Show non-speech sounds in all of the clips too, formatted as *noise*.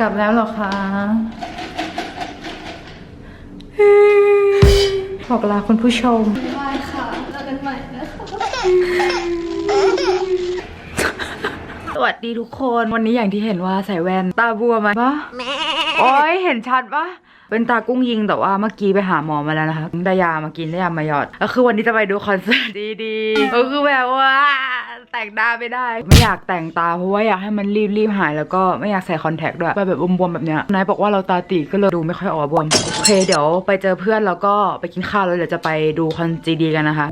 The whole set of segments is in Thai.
กลับแล้วเหรอคะบอกลาคุณผู้ชมบายค่ะแล้วกันใหม่นะคะสวัสดีทุกคน วันนี้อย่างที่เห็นว่าใส่แว่น ตาบัวไหมปะโอ้ยเห็นชัดปะ เป็นตากุ้งยิงแต่ว่าเมื่อกี้ไปหาหมอมาแล้วนะคะได้ยามากินได้ยามาหยอดก็คือวันนี้จะไปดูคอนเสิร์ตดีๆก็คือแบบว่าแต่งตาไม่ได้ ไม่อยากแต่งตาเพราะว่าอยากให้มันรีบรีบๆหายแล้วก็ไม่อยากใส่คอนแทคด้วยไปแบบบวมๆแบบเนี้ยนายบอกว่าเราตาตีก็เลยดูไม่ค่อยออกว่าบวมโอเคเดี๋ยวไปเจอเพื่อนแล้วก็ไปกินข้าวแล้วเดี๋ยวจะไปดูคอนจีดีกันนะคะ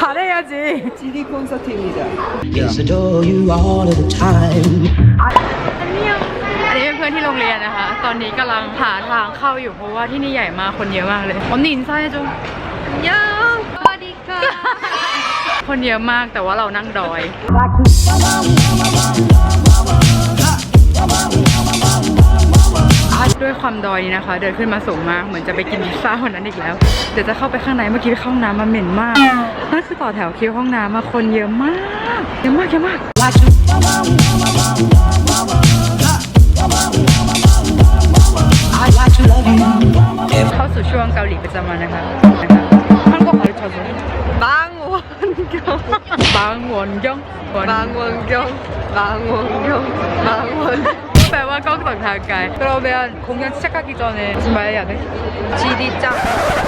잘해야지. CD 콘서트입니다. Yes, adore you all of the time. อันนี้เป็นเพื่อนที่โรงเรียนนะคะ ตอนนี้กำลังหาทางเข้าอยู่เพราะว่าที่นี่ใหญ่มากคนเยอะมากเลยผมหนินไส้จุงเยอะสวัสดีค่ะ คนเยอะมากแต่ว่าเรานั่งดอย ด้วยความดอยนี่นะคะ เดินขึ้นมาสูงมากเหมือนจะไปกินพิซซ่าวันนั้นอีกแล้ว เดี๋ยวจะเข้าไปข้างในเมื่อกี้เข้าห้องน้ำมาเหม็นมากนั่นคือต่อแถวคิวห้องน้ำมาคนเยอะมากเยอะมากเยอะมากเข้าสู่ช่วงเกาหลีประจำวันนะคท่านก็ขอริชอนบางวันยองบางวันยองบางวันยองบางวันยองบางวัน ไกล그러면공연시작하기전에무슨말해야돼 GD짱.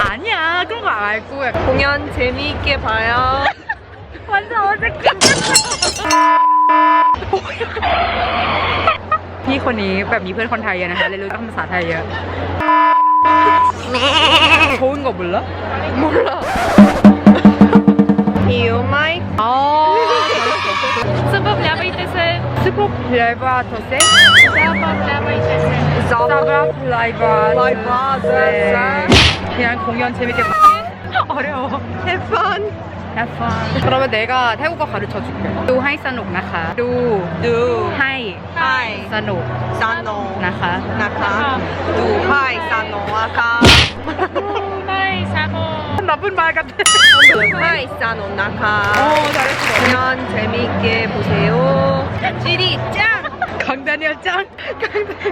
아니야그런거알고 약간 공연 재미있게 봐요. *laughs* 완전 어색해 *laughs* พี่คนนี้แบบมีเพื่อนคนไทยเยอะนะคะเลยรู้ภาษาไทยเยอะ*laughs* 좋은거몰라 몰라. 이오마이. 아 스포 플라바이테스 스포 플라바토세 사브라 플라이바 플라이바토세. 그냥 공연 재밌게 봐 어려워 해펀. Have fun 그러면 내가 태국어 가르쳐 줄게 ดูให้สนุกนะคะ ดู 두. ให้ 하이. สนุก 사노. นะคะ 나카. 두 하이 사노 아카. 나쁜 말 같아 두 하이 사노 나카. 오 잘했어 공연 재미있게 보세요. GD짱. 강다니엘 짱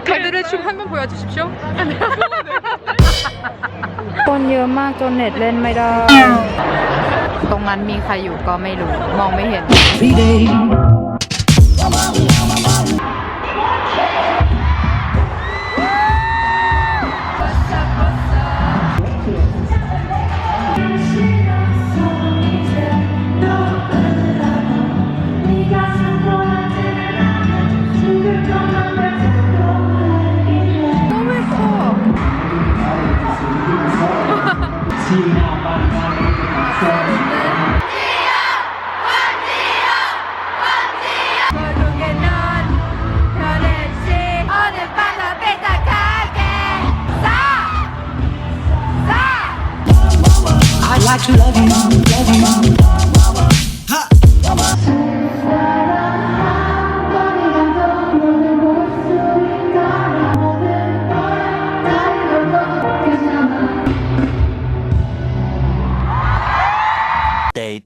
강다니엘 춤 한 번 보여주십시오 คนเยอะมากจนเน็ตเล่นไม่ได้ ตรงนั้นมีใครอยู่ก็ไม่รู้ มองไม่เห็น Day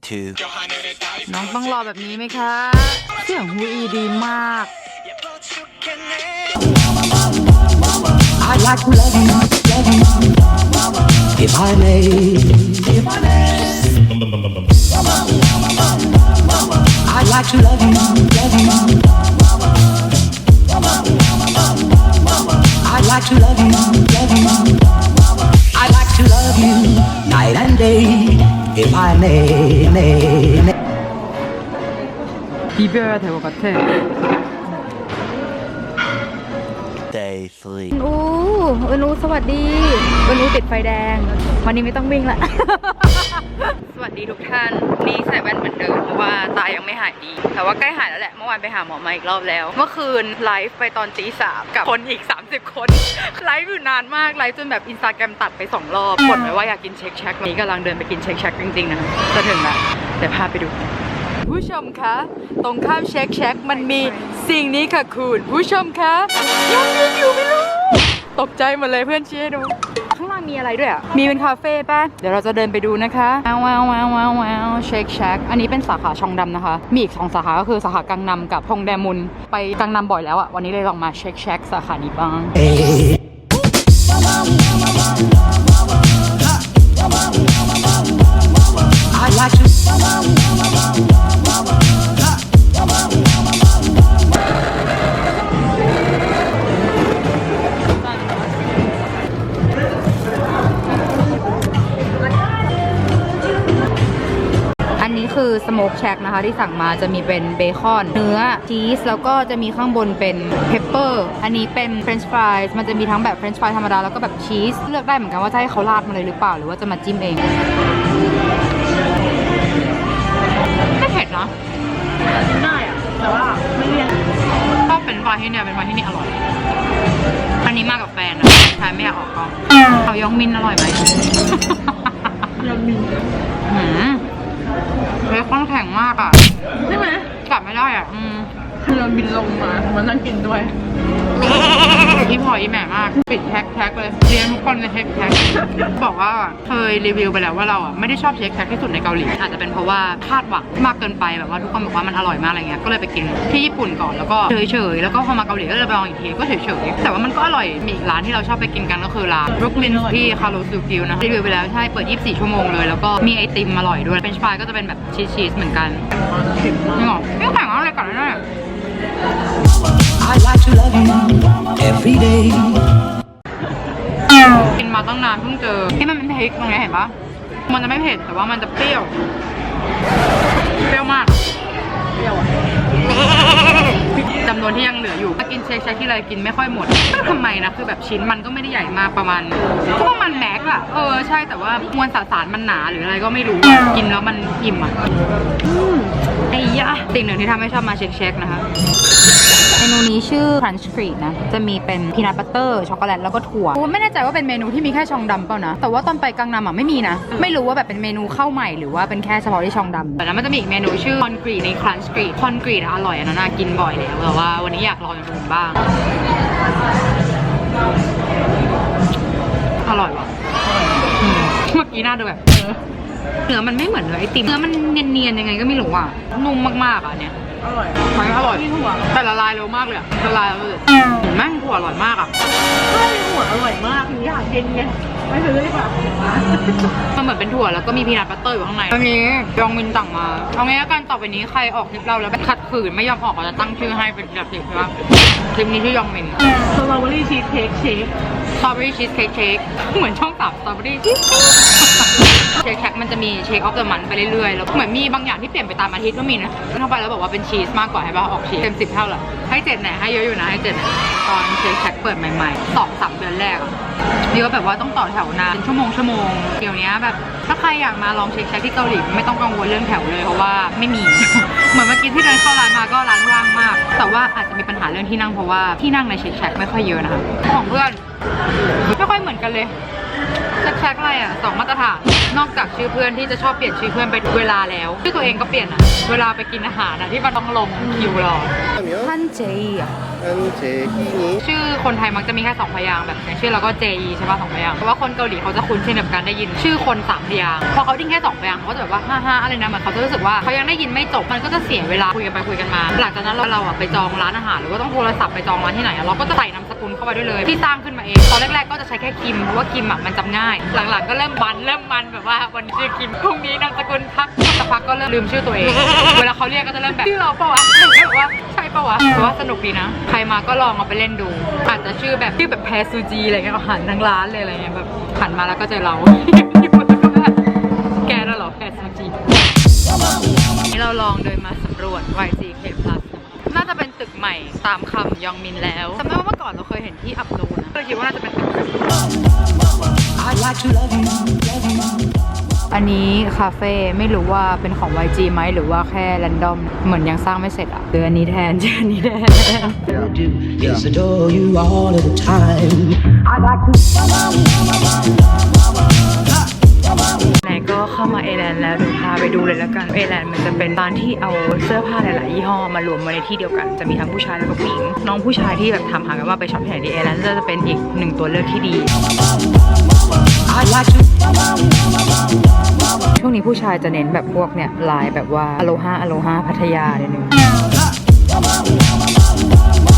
two. น้องต้องรอแบบนี้ไหมคะ เสียงฮูอีดีมาก I like to love you, love you. If I may, 비벼야 될 것 같아. Free อูเอินูสวัสดีเอินูติดไฟแดง วันนี้ไม่ต้องวิ่งละ สวัสดีทุกท่านนี่ใส่แว่นเหมือนเดิมเพราะว่าตายังไม่หายดี แต่ว่าใกล้หายแล้วแหละ เมื่อวานไปหาหมอมาอีกรอบแล้ว เมื่อคืนไลฟ์ไปตอนตีสามกับคนอีก 30 คน ไลฟ์อยู่นานมาก ไลฟ์จนแบบอินสตาแกรมตัดไป 2 รอบกดไว้ว่าอยากกินเช็คแช็คนี้กำลังเดินไปกินเช็คแช็คจริงๆนะจะถึงแล้วเดี๋ยวพาไปดู ผู้ชมคะ ตรงข้ามเช็คแช็คมันมี สิ่งนี้ค่ะคุณผู้ชมคะยังยืนอยู่ไม่รู้ตกใจหมดเลยเพื่อนชี้ให้ดู ข้างล่างมีอะไรด้วยอะ มีเป็นคาเฟ่ป่ะ เดี๋ยวเราจะเดินไปดูนะคะว้าวว้าวว้าวว้าวว้าวเชคแชกอันนี้เป็นสาขาชองดำนะคะ มีอีกสองสาขา ก็คือสาขากังนำกับฮงแดมุน ไปกังนำบ่อยแล้วอะ วันนี้เลยลองมาเชคแชกสาขานี้บ้าง คือสโมกแชกนะคะที่สั่งมาจะมีเป็นเบคอน เนื้อชีสแล้วก็จะมีข้างบนเป็นเพปเปอร์อันนี้เป็นเฟรนช์ฟรายมันจะมีทั้งแบบเฟรนช์ฟรายธรรมดาแล้วก็แบบชีสเลือกได้เหมือนกันว่าจะให้เขาราดมาเลยหรือเปล่าหรือว่าจะมาจิ้มเองไม่เผ็ดนะได้อะแต่ว่าไม่เรียนชอบเป็นช์ฟรายที่เนี่ยเป็นช์ฟรายที่นี่อร่อยอันนี้มากับแฟนนะแฟนไม่อยากออกกล้องเขายองมินอร่อยไหมยำมินหืม เบคอนแข็งมากอะ ใช่ไหมกัดไม่ได้อะ อืม คือยำมินลงมามานั่งกินด้วยอีพออีแหม่มากปิดแท็กแท็กเลยเรียนทุกคนในแท็กแท็กบอกว่าเคยรีวิวไปแล้วว่าเราอะไม่ได้ชอบเช็คแท็กที่สุดในเกาหลีอาจจะเป็นเพราะว่าคาดหวังมากเกินไปแบบว่าทุกคนบอกว่ามันอร่อยมากอะไรเงี้ยก็เลยไปกินที่ญี่ปุ่นก่อนแล้วก็เฉยๆแล้วก็พอมาเกาหลีก็เลยไปลองอีกทีก็เฉยๆแต่ว่ามันก็อร่อยมีอีกร้านที่เราชอบไปกินกันก็คือร้านบรุกลินที่คาร์โลซูกิวนะรีวิวไปแล้วใช่เปิด 24 ชั่วโมงเลยแล้วก็มีไอติมอร่อยด้วยเป็นช์ฟรายก็จะเป็นแบบชีสๆเหมือนกันนี่หรอไม่แข็งอะไรกัดได้ I like to love you every day. กินมาตั้งนานเพิ่งเจอที่มันเป็นพริกตรงนี้เห็นปะมันจะไม่เผ็ดแต่ว่ามันจะเปรี้ยว เปรี้ยวมาก เปรี้ยวอะ จำนวนที่ยังเหลืออยู่ถ้ากินเชคใช้ที่ไรกินไม่ค่อยหมดทำไมนะคือแบบชิ้นมันก็ไม่ได้ใหญ่มากประมาณก็ประมาณแม็กอะเออใช่แต่ว่ามวลสสารมันหนาหรืออะไรก็ไม่รู้อะกินแล้วมันอิ่มอะไอ้ยะสิ่งหนึ่งที่ทำให้ชอบมาเช็คเช็คนะคะเมนูนี้ชื่อ Crunch Cream นะ จะมีเป็นพีนัทบัตเตอร์ช็อกโกแลตแล้วก็ถั่วไม่แน่ใจว่าเป็นเมนูที่มีแค่ชองดำเปล่านะ แต่ว่าตอนไปกังนำอะไม่มีนะ ไม่รู้ว่าแบบเป็นเมนูข้าวใหม่หรือว่าเป็นแค่เฉพาะที่ชองดำแต่แล้วมันจะมีอีกเมนูชื่อคอนกรีใน Crunch Cream คอนกรีตอร่อยอันนั้นน่ากินบ่อยแล้วแต่ว่าวันนี้อยากลองอย่างอื่นบ้าง อร่อยว่ะอืมเมื่อกี้น่าดูแบบเออเนื้อมันไม่เหมือนเนื้อไอติมเนื้อมันเนียนๆยังไงก็ไม่รู้อะนุ่มมากๆอะอันเนี่ยอร่อยหอยอร่อยมีหัวแต่ละลายเร็วมากเลยอะละลายเลยแม่งถั่วอร่อยมากอะใช่หัวอร่อยมากหนูอยากกินไง ไม่ซื้อดีกว่ามันเหมือนเป็นถั่วแล้วก็มีพีนัทบัตเตอร์อยู่ข้างในอันนี้ยองมินสั่งมาเอางี้ละกันต่อไปนี้ใครออกคลิปเราแล้วแบบขัดขืนไม่ยอมออกเราจะตั้งชื่อให้เป็นแบบสิบใช่ปะคลิปนี้ชื่อยองมินสตรอเบอรี่ชีสเค้กเชฟสตรอเบอรี่ชีสเค้กเค้กเหมือนช่องสามสตรอเบอรี่ชีส เชคแคกมันจะมีเชคออฟเดอะมันไปเรื่อยๆ แล้วเหมือนมีบางอย่างที่เปลี่ยนไปตามอาทิตย์ก็มีนะเข้าไปแล้วบอกว่าเป็นชีสมากกว่าให้ป่ะออกชีสเต็มสิบเท่าไหร่ให้เจ็ดแหนให้เยอะอยู่นะให้เจ็ดตอนเชคแคกเปิดใหม่ๆสองสามเดือนแรกอะนี่ก็แบบว่าต้องต่อแถวนานเป็นชั่วโมงชั่วโมงเดี๋ยวนี้แบบถ้าใครอยากมาลองเชคแคกที่เกาหลีไม่ต้องกังวลเรื่องแถวเลยเพราะว่าไม่มี เหมือนเมื่อกี้ที่เดินเข้าร้านมาก็ร้านว่างมาก แต่ว่าอาจจะมีปัญหาเรื่องที่นั่งเพราะว่าที่นั่งในเชคแคกไม่ค่อยเยอะนะคะของเพื่อนไม่ค่อยเหมือนกันเลย แชกอะไรอะสองมาตรฐาน นอกจากชื่อเพื่อนที่จะชอบเปลี่ยนชื่อเพื่อนไปเวลาแล้ว ชื่อตัวเองก็เปลี่ยนอะ เวลาไปกินอาหารอะที่มันต้องลงคิวรอ ท่านเจีย ชื่อคนไทยมักจะมีแค่สองพยางค์แบบอย่างชื่อเราก็เจีใช่ป่ะสองพยางค์เพราะว่าคนเกาหลีเขาจะคุ้นชินกับการได้ยิน ชื่อคนสามพยางค์พอเขาดิ้งแค่สองพยางค์เขาก็จะแบบว่าฮ่าฮ่าอะไรนะเหมือนเขาจะรู้สึกว่าเขายังได้ยินไม่จบมันก็จะเสียเวลาคุยกันไปคุยกันมา หลังจากนั้นเราเราอะไปจองร้านอาหารหรือว่าต้องโทรศัพท์ไปจองร้านที่ไหนอะเราก็จะใส่นามสกุลเข้าไปด้วยเลยที่สร้างขึ้นมาเองตอนแรกๆก็จะใช้แค่คิมเพราะว่าคิมอะมันจำง่าย หลังๆก็เริ่มมันเริ่มมันแบบว่าวันชื่อคิมพรุ่งนี้นามสกุลพักสักพักก็เริ่มลืมชื่อตัวเอง เวลาเขาเรียกก็จะเริ่มแบบชื่อเราเปล่าวะแบบว่า เปล่าวะว่าสนุกดีนะ ใครมาก็ลองเอาไปเล่นดู อาจจะชื่อแบบชื่อแบบแพซูจีอะไรเงี้ยอาหันทั้งร้านเลยอะไรเงี้ยแบบหันมาแล้วก็เจอเราแกน่ะหรอแพซูจีนี่เราลองเดินมาสำรวจ YGK Plus น่าจะเป็นตึกใหม่ตามคำยองมินแล้วจำได้ว่าเมื่อก่อนเราเคยเห็นที่อับนูนะก็คิดว่าน่าจะเป็นตึก อันนี้คาเฟ่ไม่รู้ว่าเป็นของ YG ไหมหรือว่าแค่แรนดอม เหมือนยังสร้างไม่เสร็จอะเดือนนี้แทนเดือนนี้แทน do is adore you all of the time. I'd like to. ไหนก็เข้ามาเอแลนด์แล้วเดี๋ยวพาไปดูเลยแล้วกันเอแลนด์มันจะเป็นร้านที่เอาเสื้อผ้าหลายๆยี่ห้อมารวมไว้ในที่เดียวกันจะมีทั้งผู้ชายแล้วก็ผู้หญิง น้องผู้ชายที่แบบทำหากันว่าไปช็อปที่ไหนดีเอแลนด์จะเป็นอีกหนึ่งตัวเลือกที่ดี I like to ช่วงนี้ผู้ชายจะเน้นแบบพวกเนี่ยลายแบบว่าอโลฮาอโลฮาพัทยาเนี่ยนึง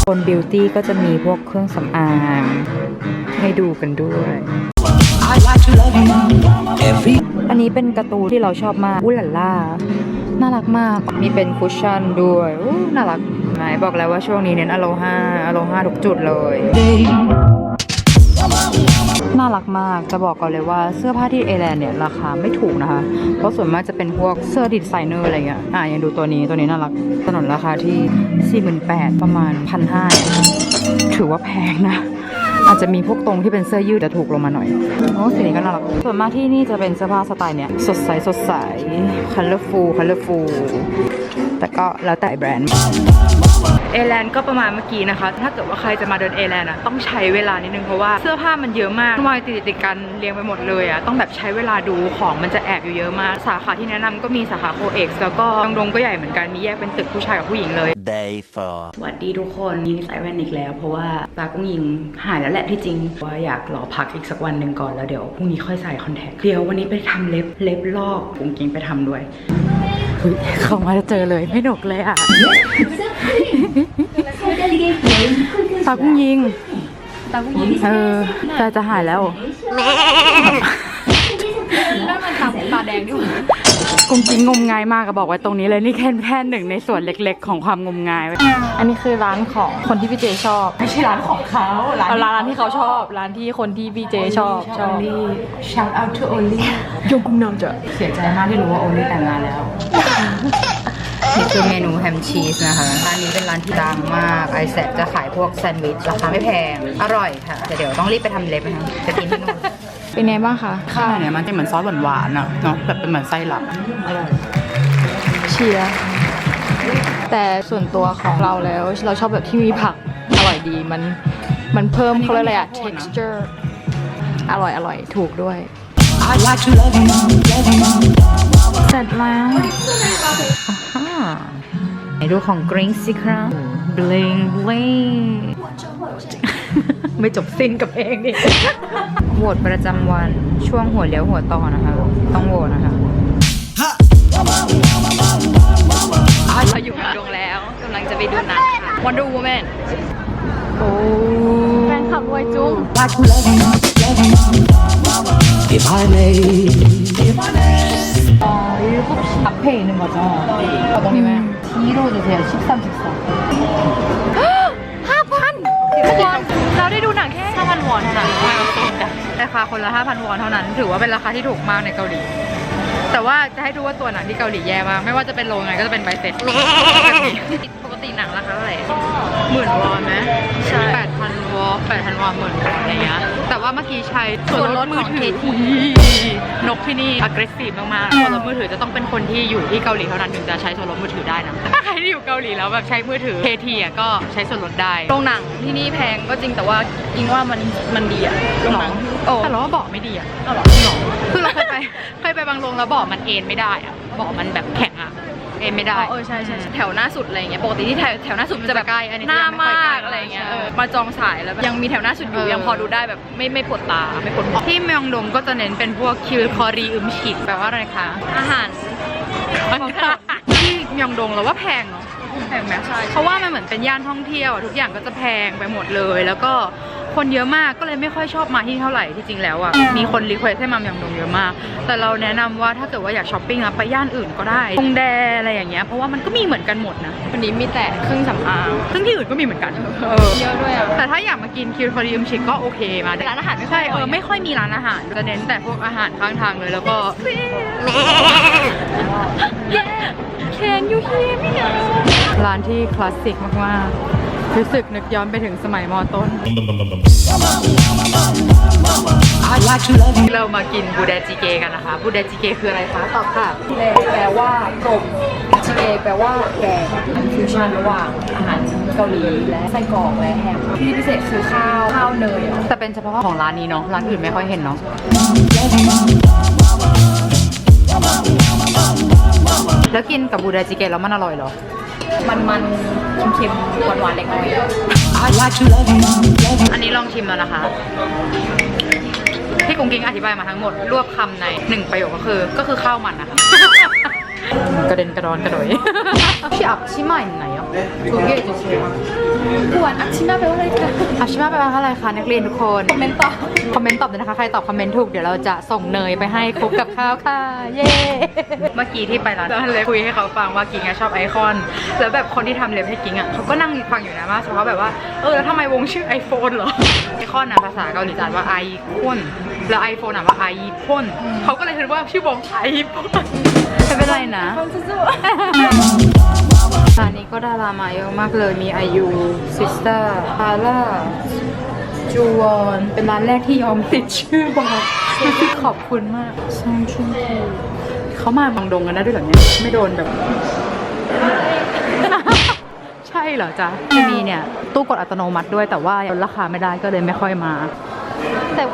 คนบิวตี้ก็จะมีพวกเครื่องสำอาง ให้ดูกันด้วย อันนี้เป็นการ์ตูนที่เราชอบมากอู้หล่าล่า น่ารักมาก มีเป็นคุชชั่นด้วยอู้น่ารักไหนบอกแล้วว่าช่วงนี้เน้นอโลฮาอโลฮาทุกจุดเลย น่ารักมาก จะบอกก่อนเลยว่าเสื้อผ้าที่เอแลนเนี่ยราคาไม่ถูกนะคะ เพราะส่วนมากจะเป็นพวกเสื้อดีไซเนอร์อะไรเงี้ย อะยังดูตัวนี้ตัวนี้น่ารักถนนราคาที่ 48,000ประมาณ 1,500ถือว่าแพงนะอาจจะมีพวกตรงที่เป็นเสื้อยืดแต่ถูกลงมาหน่อย โอ้สีนี้ก็น่ารัก ส่วนมากที่นี่จะเป็นเสื้อผ้าสไตล์เนี่ยสดใสสดใส colorful colorful แต่ก็แล้วแต่แบรนด์ อแลนด์ก็ประมาณเมื่อกี้นะคะ ถ้าเกิดว่าใครจะมาเดินเอแลนด์อะต้องใช้เวลานิดนึงเพราะว่าเสื้อผ้ามันเยอะมากมอยติดติดๆกันเรียงไปหมดเลยอะต้องแบบใช้เวลาดูของมันจะแอบอยู่เยอะมาก สาขาที่แนะนำก็มีสาขาโคเอ็กซ์แล้วก็ยองดงก็ใหญ่เหมือนกันมีแยกเป็นตึกผู้ชายกับผู้หญิงเลย Day 4. สวัสดีทุกคนนี่สายแว่นอีกแล้ว เพราะว่าตากุ้งยิงหายแล้วแหละที่จริงว่าอยากรอพักอีกสักวันหนึ่งก่อนแล้วเดี๋ยวพรุ่งนี้ค่อยใส่คอนแทคเดี๋ยววันนี้ไปทำเล็บเล็บลอกกุ้งยิงไปทำด้วยเฮ้ยเข้ามาจะเจอเลยไม่หนกเลยอะ ตากุ้งยิง ตากุ้งยิง เออแต่จะหายแล้วแล้วมันตาตาแดงด้วยกุ้งยิงงมงายมากก็บอกไว้ตรงนี้เลยนี่แค่แค่หนึ่งในส่วนเล็กๆ ของความงมงาย อันนี้คือร้านของคนที่พี่เจชอบ ไม่ใช่ร้านของเขาร้านเอาร้านที่เขาชอบ ร้านที่คนที่พี่เจชอบชอบ shout out to Only ยงกุมนำจะเสียใจมากที่รู้ว่าโอลี่แต่งงานแล้ว นี่คือเมนูแฮมชีสนะคะ ร้านนี้เป็นร้านที่ดังมาก ไอแซคจะขายพวกแซนด์วิชราคาไม่แพง อร่อยค่ะ แต่เดี๋ยวต้องรีบไปทำเล็บนะคะจะกินที่นู่นเป็นไงบ้างคะข้าวเนี่ยมันจะเหมือนซอสหวานๆอะเนาะแบบเป็นเหมือนไส้หลับอร่อยเชียร์แต่ส่วนตัวของเราแล้วเราชอบแบบที่มีผักอร่อยดีมันมันเพิ่มเขาเรียกอะไรอะ texture อร่อยอร่อยถูกด้วย I like to love you, love you. เสร็จแล้วอ่าฮะไหน ดูของกริงสิครับ bling bling ไม่จบสิ้นกับเองดิโหวตประจำวันช่วงหัวเลี้ยวหัวต่อนะคะ ต้องโหวตนะคะเราอยู่กันดงแล้วกำลังจะไปดูหนังค่ะ Wonder Woman โอ้แฟนคลับรวยจุ้ง Like to love you, love you. If I may, if I may. อัพเพย์หนึ่งก่อนจ้าเอาตรงนี้ไหมฮีโร่จะเสียชิปซัมสิบสองห้าพันทุกคนเราได้ดูหนังแค่ห้าพันวอนเท่านั้นราคาคนละห้าพันวอนเท่านั้น ถือว่าเป็นราคาที่ถูกมากในเกาหลี แต่ว่าจะให้ดูว่าตัวหนังที่เกาหลีแย่มาก ไม่ว่าจะเป็นโรงไงก็จะเป็นใบเสร็จ ปกติหนังราคาเท่าไหร่หมื่นวอนไหมใช่แปดพันวอนแปดพันวอนหมื่นวอนอะไรเงี้ย แต่ว่าเมื่อกี้ใช้ส่วนลดมือถืออุ๊ยนกที่นี่ aggressive มากๆส่วนลดมือถือจะต้องเป็นคนที่อยู่ที่เกาหลีเท่านั้นถึงจะใช้ส่วนลดมือถือได้นะถ้าใครที่อยู่เกาหลีแล้วแบบใช้มือถือ KT อะก็ใช้ส่วนลดได้โรงหนังที่นี่แพงก็จริงแต่ว่าอิงว่ามันมันดีอะโรงหนังโอ้แต่เราว่าเบาะไม่ดีอะหรอหรอคือเราเคยไปเคยไปบางโรงแล้วเบาะมันเอนไม่ได้อะเบาะมันแบบแข็งอะ เอนไม่ได้ เออใช่ใช่แถวหน้าสุดอะไรเงี้ยปกติที่แถวแถวหน้าสุดมันจะแบบใกล้อันนี้หน้ามากอะไรเงี้ยเออมาจองสายแล้วแบบยังมีแถวหน้าสุดอยู่ยังพอดูได้แบบไม่ไม่ปวดตาไม่ปวดหัวที่เมยองดงก็จะเน้นเป็นพวกคิวคอรีอึมฉิดแปลว่าอะไรคะอาหารที่เมยองดงเราว่าแพงเนาะแพงไหมใช่เพราะว่ามันเหมือนเป็นย่านท่องเที่ยวอะทุกอย่างก็จะแพงไปหมดเลย แล้วก็ คนเยอะมากก็เลยไม่ค่อยชอบมาที่เท่าไหร่ที่จริงแล้วอะมีคนรีเควสให้มาเมยองดงเยอะมาก แต่เราแนะนำว่าถ้าเกิดว่าอยากช้อปปิ้งอะไปย่านอื่นก็ได้ฮงแดอะไรอย่างเงี้ยเพราะว่ามันก็มีเหมือนกันหมดนะวันนี้มีแต่เครื่องสำอางซึ่งที่อื่นก็มีเหมือนกันเออเยอะด้วยอะแต่ถ้าอยากมากินคิวคอริยมชิคก็โอเคมาได้ร้านอาหารไม่ค่อยใช่เอบ่อยอไม่ค่อยมีร้านอาหารจะเน้นแต่พวกอาหารข้างทางเลยแล้วก็ Can you hear me ร้านที่คลาสสิกมากๆ รู้สึกนึกย้อนไปถึงสมัยมอต้น I like to love you. เรามากินบูเดจิเกกันนะคะ บูเดจิเกคืออะไรคะตอบค่ะบูเดแปลว่ากลมจิเกแปลว่าแกงฟิวชั่นระหว่างอาหารเกาหลีและไส้กรอกและแฮมที่พิเศษคือข้าวข้าวเนยแต่เป็นเฉพาะของร้านนี้เนาะร้านอื่นไม่ค่อยเห็นเนาะแล้วกินกับบูเดจิเกแล้วมันอร่อยเหรอ มันมันๆเค็มๆหวานๆเล็กน้อย I like to love you, love you. อันนี้ลองชิมแล้วนะคะพี่กุ้งกิ้งอธิบายมาทั้งหมดรวบคำในหนึ่งประโยคก็คือก็คือข้าวมันนะคะ กระเด็นกระดอนกระโดยพี่อับชิมาอยู่ไหนอะทุกเย่จะเชียวกวนอักชิมาแปลว่าอะไรคะอับชิมาแปลว่าอะไรคะนักเรียนทุกคนคอมเมนต์ตอบคอมเมนต์ตอบเลยนะคะใครตอบคอมเมนต์ถูกเดี๋ยวเราจะส่งเนยไปให้คลุกกับข้าวค่ะเย้เมื่อกี้ที่ไปร้านเล็บคุยให้เขาฟังว่ากิ้งอะชอบไอคอน แล้วแบบคนที่ทำเล็บให้กิ้งอะเขาก็นั่งฟังอยู่นะว่าเฉพาะแบบว่าเออแล้วทำไมวงชื่อไอโฟนเหรอไอคอนอะภาษาเกาหลีจะอ่านว่าไอคอน แล้วไอโฟนอ่านว่าไอพ่นเขาก็เลยคิดว่าชื่อวงไอพ่นไม่เป็นไรนะร้านนี้ก็ดารามาเยอะมากเลยมีอายุซิสเตอร์พาร่าจูวอนเป็นร้านแรกที่ยอมติดชื่อบอกรู้สึกขอบคุณมากซองชุนคูเขามาบางดงกันนะด้วยเหรอเนี่ยไม่โดนแบบ ใช่เหรอจ๊ะจะมีเนี่ย ตู้กดอัตโนมัติด้วยแต่ว่าลดราคาไม่ได้ก็เลยไม่ค่อยมา แต่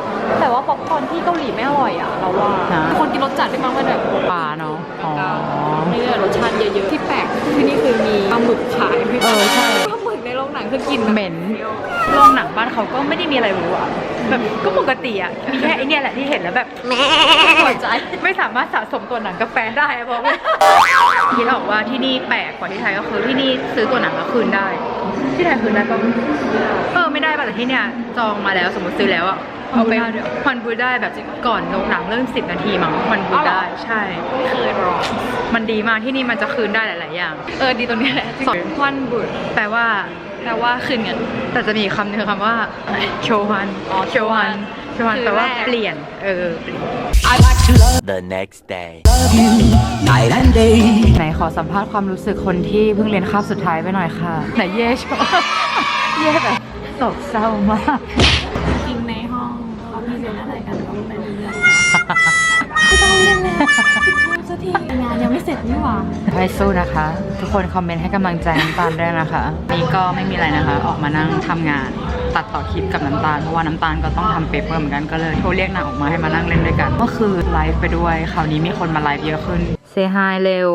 แต่ว่าป๊อปคอร์นที่เกาหลีไม่อร่อยอะเราว่าฮะ คนกินรสจัดได้มั้งมันแบบปลาเนาะอ๋อ ไม่ได้รสชาติเยอะๆที่แปลกที่นี่คือมีปลาหมึกขายเออใช่ ปลาหมึกในโรงหนังคือกินแบบเหม็นโรงหนังบ้านเขาก็ไม่ได้มีอะไรหรู้อะแบบก็ปกติอะมีแค่ไอเนี่ยแหละที่เห็นแล้วแบบหัวใจไม่สามารถสะสมตัวหนังกาแฟได้อะบอกเลยคิดออกว่าที่นี่แปลกกว่าที่ไทยก็คือที่นี่ซื้อตัวหนังแล้วคืนได้ ที่ไทยคืนได้ปะเออไม่ได้ป่ะ แต่ที่เนี่ยจองมาแล้วสมมติซื้อแล้วอะเอาไปควันบูได้แบบก่อนโรงหนังเริ่มสิบนาทีมั้งควันบูได้ใช่ไม่เคยรอมันดีมากที่นี่มันจะคืนได้หลาย ๆ อย่าง เออดีตรงนี้แหละสอนควันบุตรแปลว่าแปลว่าคืนเงินแต่จะมีคำหนึงคือคำว่าโชวันอ๋อโชวันโชวันคือแปลว่าแรกเปลี่ยนเออเปลี่ยน I like to love The next day. you night and day. ไหนขอสัมภาษณ์ความรู้สึกคนที่เพิ่งเรียนคาบสุดท้ายไปหน่อยค่ะไหนเย่ชอบเย่แบบ โศกเศร้ามากกินในห้องเขาพรีเซนต์อะไรกันก็ไม่รู้เรื่องไม่ต้องเรียนแล้วปิดเทอมสักทีงานยังไม่เสร็จนี่หว่าให้สู้นะคะ ทุกคนคอมเมนต์ให้กำลังใจน้ำตาลด้วยนะคะนี่ก็ไม่มีอะไรนะคะ ออกมานั่งทำงาน ตัดต่อคลิปกับน้ำตาล เพราะว่าน้ำตาลก็ต้องทำเปเปอร์เหมือนกันก็เลยโทรเรียกนางออกมาให้มานั่งเล่นด้วยกัน ก็คือไลฟ์ไปด้วยคราวนี้มีคนมาไลฟ์เยอะขึ้นเซฮายเร็ว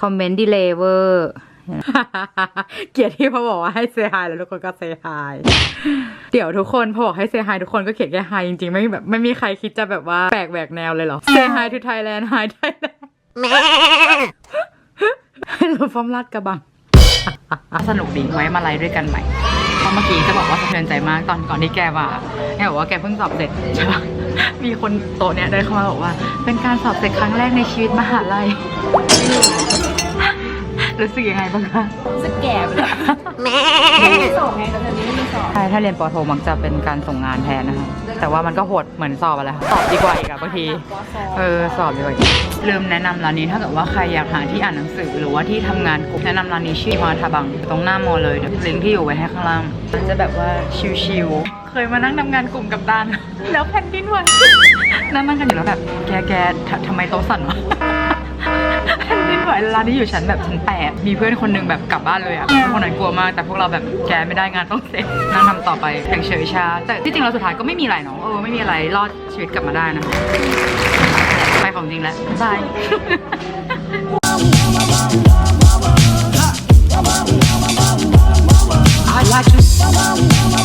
คอมเมนต์ดีเลย์เวอร์ เกลียดที่เขาบอกว่าให้เซฮายแล้วทุกคนก็เซฮายเดี๋ยวทุกคนพอบอกให้เซฮายทุกคนก็เขียนแค่ไฮจริงๆ ไม่มีแบบไม่มีใครคิดจะแบบว่าแปลกแหวกแนวเลยเหรอเซฮายทูไทยแลนด์ไฮไทยแลนด์ให้เราฟ้อมลาดกระบัง สนุกดีไว้มาไลฟ์ด้วยกันใหม่เพราะเมื่อกี้จะบอกว่าสะเทือนใจมากตอนก่อนที่แกมาแกบอกว่าแกเพิ่งสอบเสร็จใช่ปะมีคนโต๊ะเนี้ยเดินเข้ามาบอกว่า เป็นการสอบเสร็จครั้งแรกในชีวิตมหาลัย รู้สึกยังไงบ้างคะจะแก่ไปเลยไม่มีสอบไงแต่เทอมนี้ไม่มีสอบใช่ถ้าเรียนปอโทมักจะเป็นการส่งงานแทนนะคะแต่ว่ามันก็โหดเหมือนสอบอะไรสอบดีกว่าอีกอะบางทีเออสอบดีกว่าอีกลืมแนะนำร้านนี้ถ้าเกิดว่าใครอยากหาที่อ่านหนังสือหรือว่าที่ทำงานกลุ่มแนะนำร้านนี้ชื่อมาทาบังอยู่ตรงหน้ามอเลยเดี๋ยวลิงก์ที่อยู่ไว้ให้ข้างล่างมันจะแบบว่าชิลๆเคยมานั่งทำงานกลุ่มกับตานแล้วแผ่นดินไหวนั่งนั่งกันอยู่แล้วแบบแกแกททำไมโต๊ะสั่นวะแผ่นดิน ไหวร้านนี้อยู่ชั้นแบบชั้นแปดมีเพื่อนคนหนึงแบบกลับบ้านเลยอะคนนั้นกลัวมากแต่พวกเราแบบแกไม่ได้งานต้องเสร็จนั่งทำต่อไปอย่างเฉยชา แต่ที่จริงเราสุดท้ายก็ไม่มีอะไรเนาะเออไม่มีอะไรรอดชีวิตกลับมาได้นะไปของจริงแล้วบาย